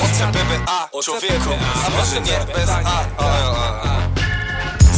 OCBBA, człowieku, a może nie bez A O, o, o.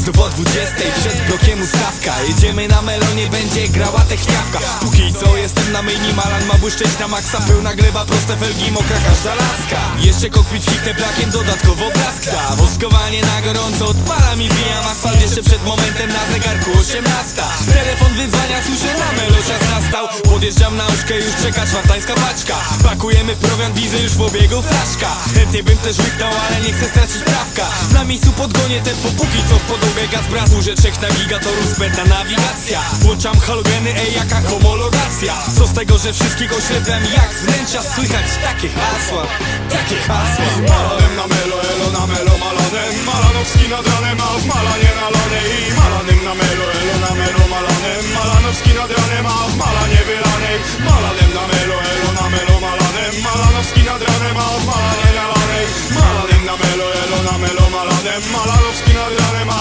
Znów o 20 przed blokiem ustawka. Jedziemy na melonie, będzie grała techniawka Póki co jestem na myjni, Malan ma błyszczeć na maksa. Pełna gleba, proste felgi, mokra każda laska. Jeszcze kokpit fiknę plakiem, dodatkowo blask ta Woskowanie na gorąco, odpalam i wijam asfalt Jeszcze przed momentem na zegarku 18 Telefon wyzwania, słyszę na melo, czas nastał. Podjeżdżam na łóżkę, już czeka czwartańska paczka. Pakujemy prowiant, widzę już w obiegu flaszka. Chętnie bym też łyknął, ale nie chcę stracić prawka. Na miejscu podgonię tempo, póki co w podłogę gaz brazu Że trzech na gigatorów spęta nawigacja. Włączam halogeny, ej jaka homologacja. Co z tego, że wszystkich oślepiam jak z wnętrza Słychać takie hasła, takie hasła. Malanem na melo, elo na melo, malanem Malanowski nad ranem, a w malanie nalane I malanem na melo, elo na melo, malanem. Malanowski nad ranem, a w malanie wylanej Malanem na melo, elo na melo, malanem. Malanowski nad ranem, a w malanie nalane Malanem na melo, elo na melo, malanem. Malanowski nad ranem,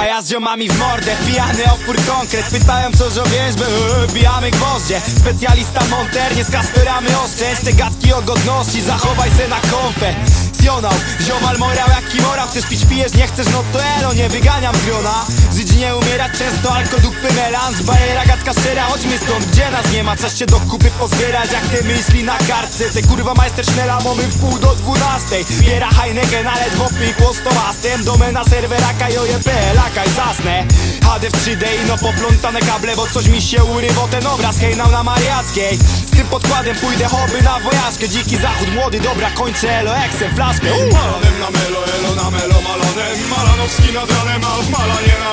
Pajac z ziomami w mordę, pijany opór konkret. Pytają co że wiesz, by yy, bijamy gwoździe. Specjalista monter, nie z kasperamy oszczędź. Te gadki o godności, zachowaj se na konfesjonał Ziomal morał jak kimora, chcesz pić pijesz, nie chcesz no to elo Nie wyganiam z grona, żyć nie umierać często Alkodupy melanż, bajera gadka szczera Chodźmy stąd, gdzie nas nie ma, czas się do kupy pozbierać Jak te myśli na kartce, te kurwa majster sznela Mamy w pół do dwunastej. Biera Heineken, ale z toastem Domena serwera kajoje.pl, akaj zasnę. HD w 3D i no poplątane kable Bo coś mi się urywo ten obraz hejnał na Mariackiej. Z tym podkładem pójdę hobby na wojażkę Dziki zachód, młody, dobra, kończę elo, eksem, flaszkę. Uh! Malanem na melo, elo na melo, malanem Malanowski nad ranem, a w malanie nalane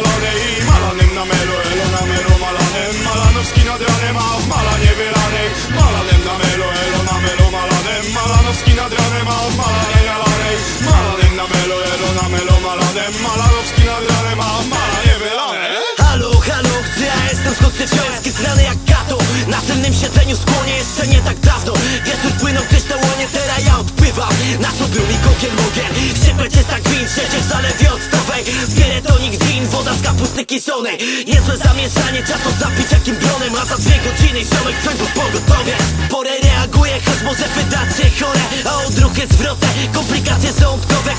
siedzeniu skłonie jeszcze nie tak dawno. Wieczór płynął gdzieś na łonie, teraz ja odpływam. Na co był mi kokiel mogien? Ściepeć jest tak win, siedzieć w zalewie octowej Bierę tonik gin, woda z kapusty kiszonej. Niezłe zamieszanie, trzeba to zapić jakim bronem A za dwie godziny ziomek po pogotowie. Porę reaguje, choć może wydać się chore. A odruchy zwrotne, komplikacje żołądkowe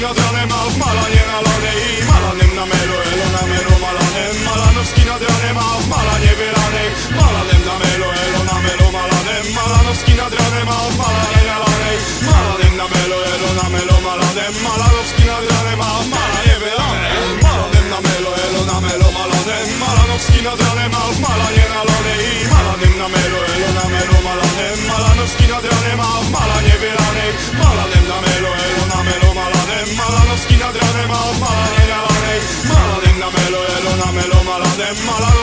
nad ranem, a malanie nalane I malanem na melo, elo na melo, malanem Malanowski nad ranem, a malanie wylane Malanem na melo, elo na melo, malanem Malanowski nad ranem, a malanie nalane Malanem na melo, elo na melo, malanem Malanowski nad ranem, a malanie wylane Malanem na melo, elo na melo, malanem Malanowski nad ranem, a malanie I malanem na melo, elo na melo, malanem Malanowski malanie nalane Malanem